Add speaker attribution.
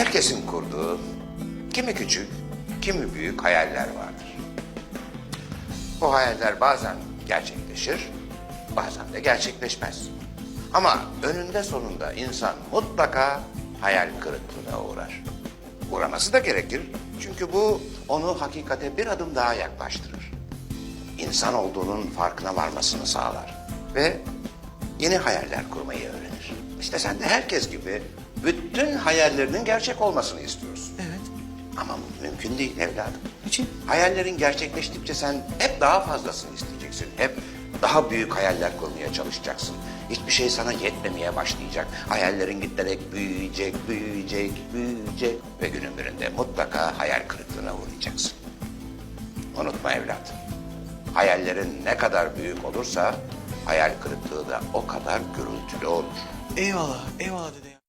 Speaker 1: Herkesin kurduğu kimi küçük, kimi büyük hayaller vardır. Bu hayaller bazen gerçekleşir, bazen de gerçekleşmez. Ama önünde sonunda insan mutlaka hayal kırıklığına uğrar. Uğraması da gerekir. Çünkü bu onu hakikate bir adım daha yaklaştırır. İnsan olduğunun farkına varmasını sağlar. Ve yeni hayaller kurmayı öğrenir. İşte sen de herkes gibi bütün hayallerinin gerçek olmasını istiyorsun.
Speaker 2: Evet.
Speaker 1: Ama bu mümkün değil evladım.
Speaker 2: Niçin?
Speaker 1: Hayallerin gerçekleştikçe sen hep daha fazlasını isteyeceksin. Hep daha büyük hayaller kurmaya çalışacaksın. Hiçbir şey sana yetmemeye başlayacak. Hayallerin giderek büyüyecek, büyüyecek, büyüyecek. Ve günün birinde mutlaka hayal kırıklığına uğrayacaksın. Unutma evlat. Hayallerin ne kadar büyük olursa hayal kırıklığı da o kadar gürültülü olur.
Speaker 2: Eyvallah, eyvallah dede.